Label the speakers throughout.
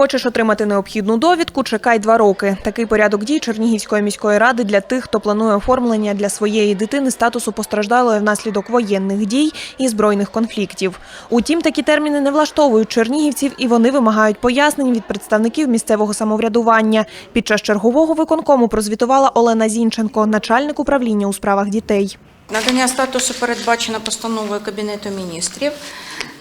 Speaker 1: Хочеш отримати необхідну довідку? Чекай два роки. Такий порядок дій Чернігівської міської ради для тих, хто планує оформлення для своєї дитини статусу постраждалої внаслідок воєнних дій і збройних конфліктів. Утім, такі терміни не влаштовують чернігівців, і вони вимагають пояснень від представників місцевого самоврядування. Під час чергового виконкому прозвітувала Олена Зінченко, начальник управління у справах дітей.
Speaker 2: Надання статусу передбачено постановою Кабінету міністрів.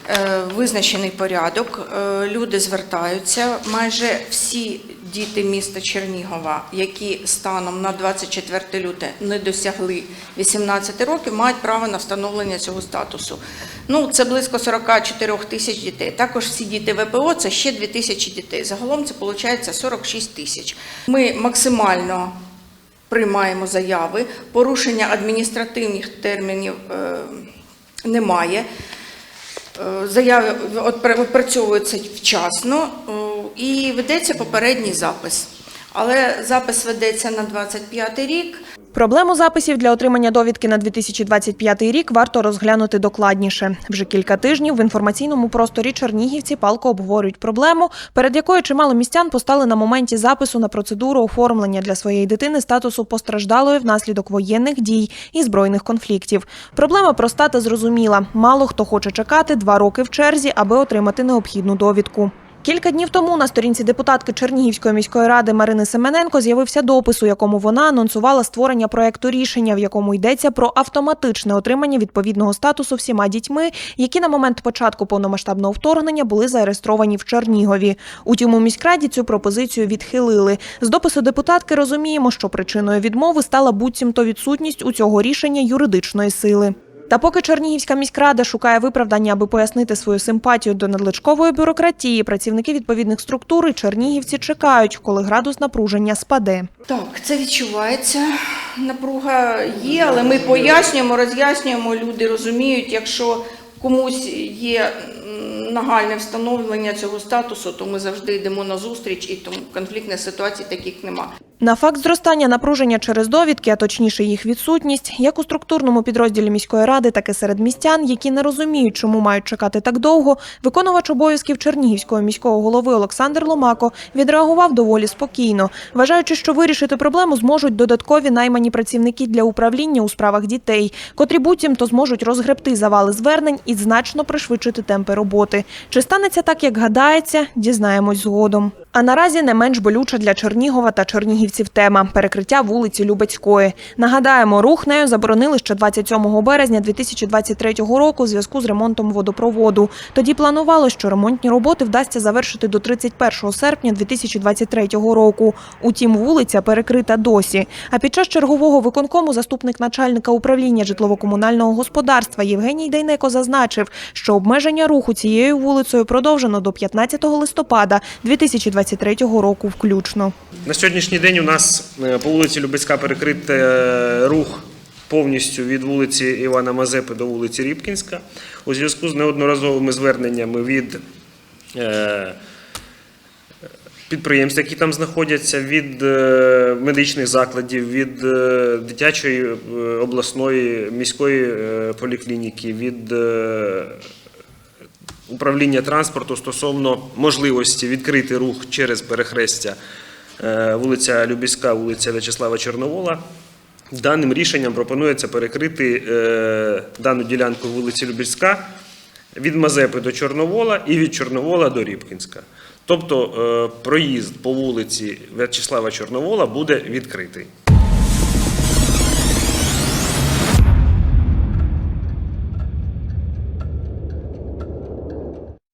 Speaker 2: Е, Визначений порядок. Е, Люди звертаються. Майже всі діти міста Чернігова, які станом на 24 люте не досягли 18 років, мають право на встановлення цього статусу. Ну, це близько 44 тисяч дітей. Також всі діти ВПО це ще 2 тисячі дітей. Загалом це виходить 46 тисяч. Ми максимально приймаємо заяви. Порушення адміністративних термінів е, немає. Е, Заяви відпрацьовуються вчасно е, і ведеться попередній запис. Але запис ведеться на 25 рік.
Speaker 1: Проблему записів для отримання довідки на 2025 рік варто розглянути докладніше. Вже кілька тижнів в інформаційному просторі чернігівці палко обговорюють проблему, перед якою чимало містян постали на моменті запису на процедуру оформлення для своєї дитини статусу постраждалої внаслідок воєнних дій і збройних конфліктів. Проблема проста та зрозуміла. Мало хто хоче чекати два роки в черзі, аби отримати необхідну довідку. Кілька днів тому на сторінці депутатки Чернігівської міської ради Марини Семененко з'явився допис, у якому вона анонсувала створення проекту рішення, в якому йдеться про автоматичне отримання відповідного статусу всіма дітьми, які на момент початку повномасштабного вторгнення були зареєстровані в Чернігові. Утім, у міськраді цю пропозицію відхилили. З допису депутатки розуміємо, що причиною відмови стала буцімто відсутність у цього рішення юридичної сили. Та поки Чернігівська міськрада шукає виправдання, аби пояснити свою симпатію до надлишкової бюрократії, працівники відповідних структур і чернігівці чекають, коли градус напруження спаде.
Speaker 2: Так, це відчувається. Напруга є, але ми пояснюємо, роз'яснюємо. Люди розуміють, якщо комусь є нагальне встановлення цього статусу, то ми завжди йдемо на зустріч, і тому конфліктних ситуацій таких нема.
Speaker 1: На факт зростання напруження через довідки, а точніше їх відсутність, як у структурному підрозділі міської ради, так і серед містян, які не розуміють, чому мають чекати так довго, виконувач обов'язків Чернігівського міського голови Олександр Ломако відреагував доволі спокійно, вважаючи, що вирішити проблему зможуть додаткові наймані працівники для управління у справах дітей, котрі буцімто зможуть розгребти завали звернень і значно пришвидшити темпи роботи. Чи станеться так, як гадається, дізнаємось згодом. А наразі не менш болюча для Чернігова та чернігівців тема – перекриття вулиці Любецької. Нагадаємо, рух нею заборонили ще 27 березня 2023 року у зв'язку з ремонтом водопроводу. Тоді планувало, що ремонтні роботи вдасться завершити до 31 серпня 2023 року. Утім, вулиця перекрита досі. А під час чергового виконкому заступник начальника управління житлово-комунального господарства Євгеній Дейнеко зазначив, що обмеження руху цією вулицею продовжено до 15 листопада 2023 року включно.
Speaker 3: На сьогоднішній день у нас е, по вулиці Любецька перекритий е, рух повністю від вулиці Івана Мазепи до вулиці Рібкінська. У зв'язку з неодноразовими зверненнями від е, підприємств, які там знаходяться, від медичних закладів, від дитячої обласної міської поліклініки, від управління транспорту стосовно можливості відкрити рух через перехрестя вулиця Любіська, вулиця В'ячеслава Чорновола. Даним рішенням пропонується перекрити е, дану ділянку вулиці Любіська від Мазепи до Чорновола і від Чорновола до Рібкінська. Тобто е, проїзд по вулиці В'ячеслава Чорновола буде відкритий.